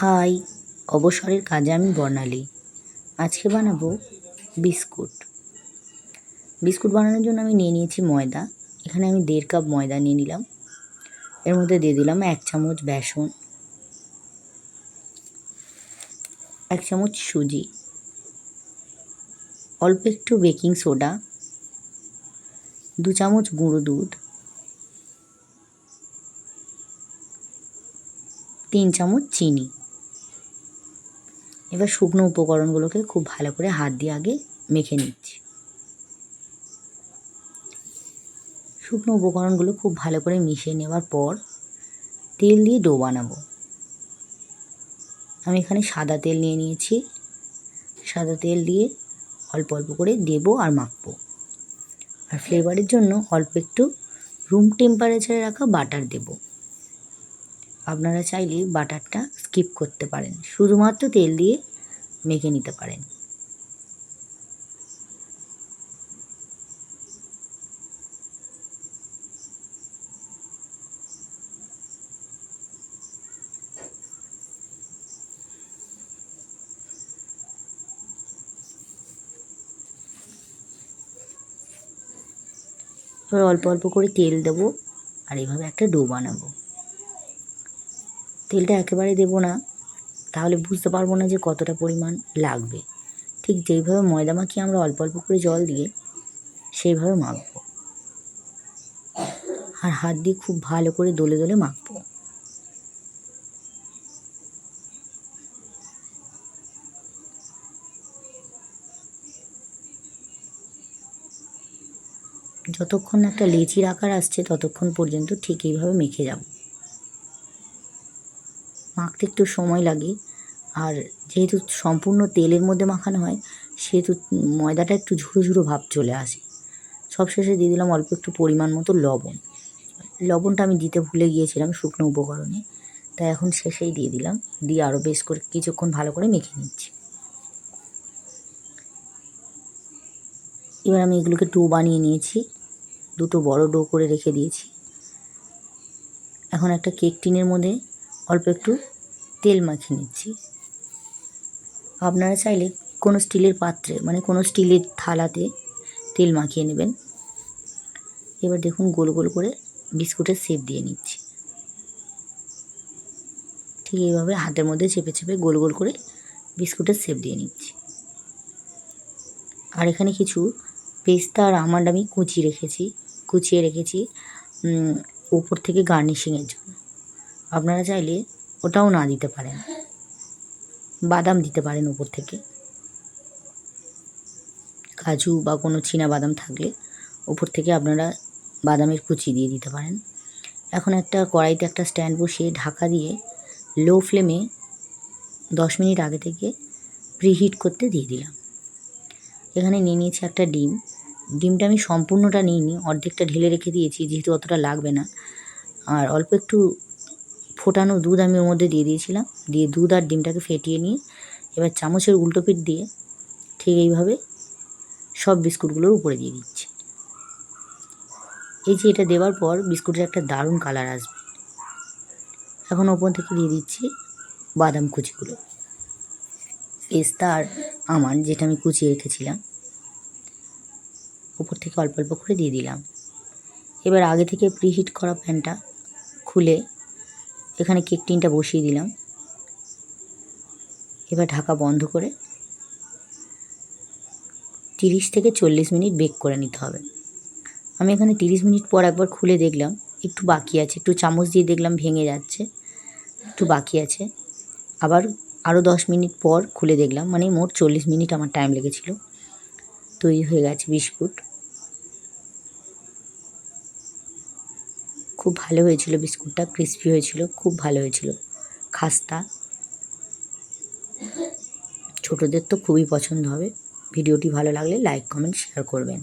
High, অবসরের কাজে আমি বর্ণালী। আজকে বানাবো বিস্কুট। বিস্কুট বানানোর জন্য আমি নিয়ে নিয়েছি ময়দা। এখানে আমি দেড় কাপ ময়দা নিয়ে নিলাম। এর মধ্যে দিয়ে দিলাম এক চামচ বেসন। এক চামচ সুজি। অল্প একটু বেকিং সোডা। দু চামচ গুঁড়ো দুধ। তিন চামচ চিনি। এবার শুকনো উপকরণগুলোকে খুব ভালো করে হাত দিয়ে আগে মেখে নিচ্ছি। শুকনো উপকরণগুলো খুব ভালো করে মিশিয়ে নেওয়ার পর তেল দিয়ে ডো বানাবো। আমি এখানে সাদা তেল নিয়ে নিয়েছি। সাদা তেল দিয়ে অল্প অল্প করে দেবো আর মাখবো। আর ফ্লেভারের জন্য অল্প একটু রুম টেম্পারেচারে রাখা বাটার দেবো। আপনারা চাইলে বাটারটা স্কিপ করতে পারেন। শুধুমাত্র তেল দিয়ে মেখে নিতে পারেন। এবার অল্প অল্প করে তেল দেবো আর এইভাবে একটা ডো বানাবো। তেলটা একেবারে দেবো না। তাহলে বুঝতে পারব না যে কতটা পরিমাণ লাগবে। ঠিক যেইভাবে ময়দা মাখিয়ে আমরা অল্প অল্প করে জল দিয়ে সেইভাবে মাখবো। আর হাত দিয়ে খুব ভালো করে দোলে দলে মাখবো। যতক্ষণ একটা লেচির আকার আসছে, ততক্ষণ পর্যন্ত ঠিক এইভাবে মেখে যাব। মাখতে একটু সময় লাগে। আর যেহেতু সম্পূর্ণ তেলের মধ্যে মাখানো হয়, সেহেতু ময়দাটা একটু ঝুড়ো ঝুড়ো ভাব চলে আসে। সবশেষে দিয়ে দিলাম অল্প একটু পরিমাণ মতো লবণ। লবণটা আমি দিতে ভুলে গিয়েছিলাম শুকনো উপকরণে। তাই এখন শেষেই দিয়ে দিলাম। দিয়ে আরও বেশ করে কিছুক্ষণ ভালো করে মেখে নিচ্ছি। এবার আমি এগুলোকে ডো বানিয়ে নিয়েছি। দুটো বড় ডো করে রেখে দিয়েছি। এখন একটা কেক টিনের মধ্যে অল্প একটু তেল মাখিয়ে নিচ্ছি। আপনারা চাইলে কোনো স্টিলের পাত্রে মানে কোনো স্টিলের থালাতে তেল মাখিয়ে নেবেন। এবার দেখুন গোল গোল করে বিস্কুটের শেপ দিয়ে নিচ্ছি। ঠিক এইভাবে হাতের মধ্যে চেপে চেপে গোল গোল করে বিস্কুটের শেপ দিয়ে নিচ্ছি। আর এখানে কিছু পেস্তা আর আমন্ড আমি কুচিয়ে রেখেছি কুচিয়ে রেখেছি উপর থেকে গার্নিশিংয়ের জন্য। আপনারা চাইলে ওটাও না দিতে পারেন। বাদাম দিতে পারেন উপর থেকে। কাজু বা কোনো চীনা বাদাম থাকলে উপর থেকে আপনারা বাদামের কুচি দিয়ে দিতে পারেন। এখন একটা কড়াইতে একটা স্ট্যান্ড বসিয়ে ঢাকা দিয়ে লো ফ্লেমে দশ মিনিট আগে থেকে প্রিহিট করতে দিয়ে দিলাম। এখানে নিয়ে নিয়েছি একটা ডিম। ডিমটা আমি সম্পূর্ণটা নিইনি, অর্ধেকটা ঢেলে রেখে দিয়েছি, যেহেতু অতটা লাগবে না। আর অল্প একটু ফোটানো দুধ আমি ওর মধ্যে দিয়ে দিয়েছিলাম। দিয়ে দুধ আর ডিমটাকে ফেটিয়ে নিয়ে এবার চামচের উল্টো পিঠ দিয়ে ঠিক এইভাবে সব বিস্কুটগুলোর উপরে দিয়ে দিচ্ছি। এই যে এটা দেওয়ার পর বিস্কুটের একটা দারুণ কালার আসবে। এখন ওপর থেকে দিয়ে দিচ্ছি বাদাম কুচিগুলো। পেস্তা আর আমার যেটা আমি কুচিয়ে রেখেছিলাম। উপর থেকে অল্প অল্প করে দিয়ে দিলাম। এবার আগে থেকে প্রিহিট করা প্যানটা খুলে এখানে কেক টিনটা বসিয়ে দিলাম। এবার ঢাকা বন্ধ করে তিরিশ থেকে চল্লিশ মিনিট বেক করে নিতে হবে। আমি এখানে তিরিশ মিনিট পর একবার খুলে দেখলাম, একটু বাকি আছে, একটু চামচ দিয়ে দেখলাম ভেঙে যাচ্ছে, একটু বাকি আছে। আবার আরও দশ মিনিট পর খুলে দেখলাম মানে মোট চল্লিশ মিনিট আমার টাইম লেগেছিলো। তৈরি হয়ে গেছে বিস্কুট। খুব ভালো হয়েছিল, বিস্কুটটা ক্রিস্পি হয়েছিল, খুব ভালো হয়েছিল। খাস্তা। ছোটোদের তো খুবই পছন্দ হবে। ভিডিওটি ভালো লাগলে লাইক কমেন্ট শেয়ার করবেন।